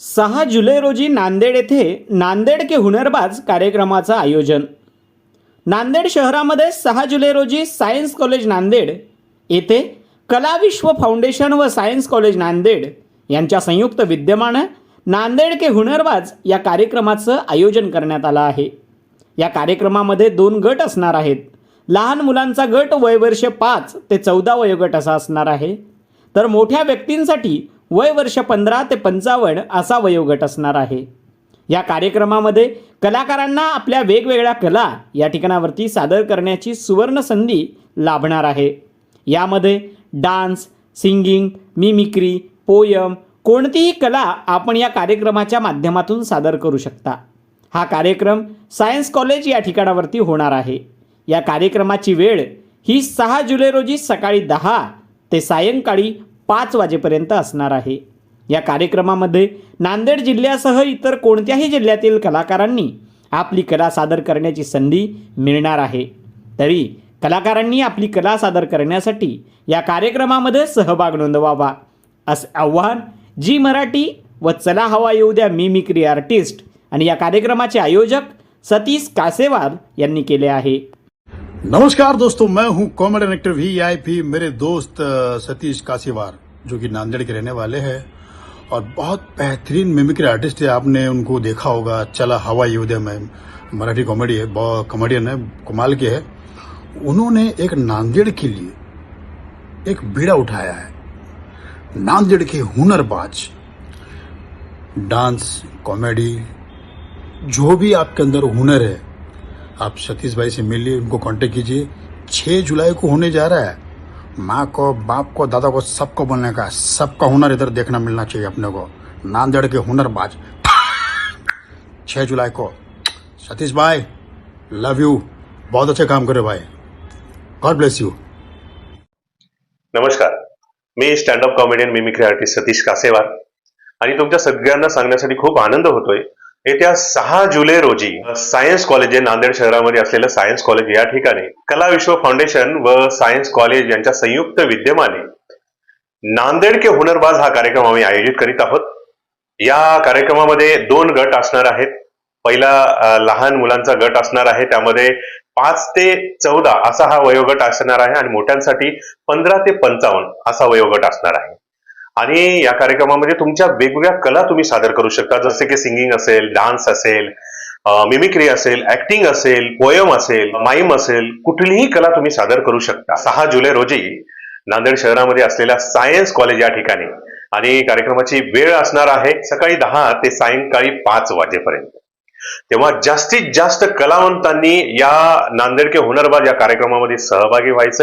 सहा जुलै रोजी नांदेड येथे नांदेड के हुनरबाज कार्यक्रमाचं आयोजन. नांदेड शहरामध्ये सहा जुलै रोजी सायन्स कॉलेज नांदेड येथे कला विश्व फाउंडेशन व सायन्स कॉलेज नांदेड यांच्या संयुक्त विद्यमानं नांदेड के हुनरबाज या कार्यक्रमाचं आयोजन करण्यात आलं आहे. या कार्यक्रमामध्ये दोन गट असणार आहेत. लहान मुलांचा गट वयवर्ष पाच ते चौदा वयोगट असा असणार आहे. तर मोठ्या व्यक्तींसाठी वय वर्ष पंधरा ते पंचावन्न असा वयोगट असणार आहे. या कार्यक्रमामध्ये कलाकारांना आपल्या वेगवेगळ्या कला या ठिकाणावरती सादर करण्याची सुवर्ण संधी लाभणार आहे. यामध्ये डान्स सिंगिंग मिमिक्री पोयम कोणतीही कला आपण या कार्यक्रमाच्या माध्यमातून सादर करू शकता. हा कार्यक्रम सायन्स कॉलेज या ठिकाणावरती होणार आहे. या कार्यक्रमाची वेळ ही सहा जुलै रोजी सकाळी दहा ते सायंकाळी पाच वाजेपर्यंत असणार आहे. या कार्यक्रमामध्ये नांदेड जिल्ह्यासह इतर कोणत्याही जिल्ह्यातील कलाकारांनी आपली कला सादर करण्याची संधी मिळणार आहे. तरी कलाकारांनी आपली कला सादर करण्यासाठी या कार्यक्रमामध्ये सहभाग नोंदवावा असे आव्हान जी मराठी व चला हवा येऊ द्या मिमिक्री आर्टिस्ट आणि या कार्यक्रमाचे आयोजक सतीश कासेवार यांनी केले आहे. नमस्कार दोस्तों, मैं हूँ comedian actor V I P मेरे दोस्त सतीश कासीवार, जो कि नांदेड़ के रहने वाले हैं। और बहुत बेहतरीन मिमिक्री आर्टिस्ट है, आपने उनको देखा होगा, चला हवा योदय में। मराठी कॉमेडी है कॉमेडियन है, कमाल के है। उन्होंने एक नांदेड़ के लिए एक बीड़ा उठाया है। नांदेड़ के हुनरबाज, डांस कॉमेडी जो भी आपके अंदर हुनर है आप सतीश भाई से मिलिए उनको कांटेक्ट कीजिए। छः जुलाई को होने जा रहा है। माँ को बाप को दादा को सबको बोलने का सबका हुनर इधर देखना मिलना चाहिए अपने को। नांदेड़ के हुनरबाज। छह जुलाई को। सतीश भाई लव यू बहुत अच्छे काम करे भाई। गॉड ब्लेस यू नमस्कार। मी stand up comedian mimicry artist Satish Kasewar. आणि तुमच्या सगळ्यांना सांगण्यासाठी खूप आनंद होतोय. येत्या सहा जुलै रोजी सायन्स कॉलेज हे नांदेड शहरामध्ये असलेलं सायन्स कॉलेज या ठिकाणी कला विश्व फाउंडेशन व सायन्स कॉलेज यांच्या संयुक्त विद्यमाने नांदेड के हुनरबाज हा कार्यक्रम आम्ही आयोजित करीत आहोत. या कार्यक्रमामध्ये दोन गट असणार आहेत. पहिला लहान मुलांचा गट असणार आहे. त्यामध्ये पाच ते चौदा असा हा वयोगट असणार आहे आणि मोठ्यांसाठी पंधरा ते पंचावन्न असा वयोगट असणार आहे. आणि या कार्यक्रमामध्ये तुमच्या वेगवेगळ्या कला तुम्ही सादर करू शकता. जसे की सिंगिंग असेल डान्स असेल मिमिक्री असेल ऍक्टिंग असेल पोयम असेल माईम असेल कुठलीही कला तुम्ही सादर करू शकता. सहा जुलै रोजी नांदेड शहरामध्ये असलेल्या सायन्स कॉलेज या ठिकाणी आणि कार्यक्रमाची वेळ असणार आहे सकाळी दहा ते सायंकाळी पाच वाजेपर्यंत. तेव्हा जास्तीत जास्त कलावंतांनी या नांदेड के हुनरबाज या कार्यक्रमामध्ये सहभागी व्हायचंय.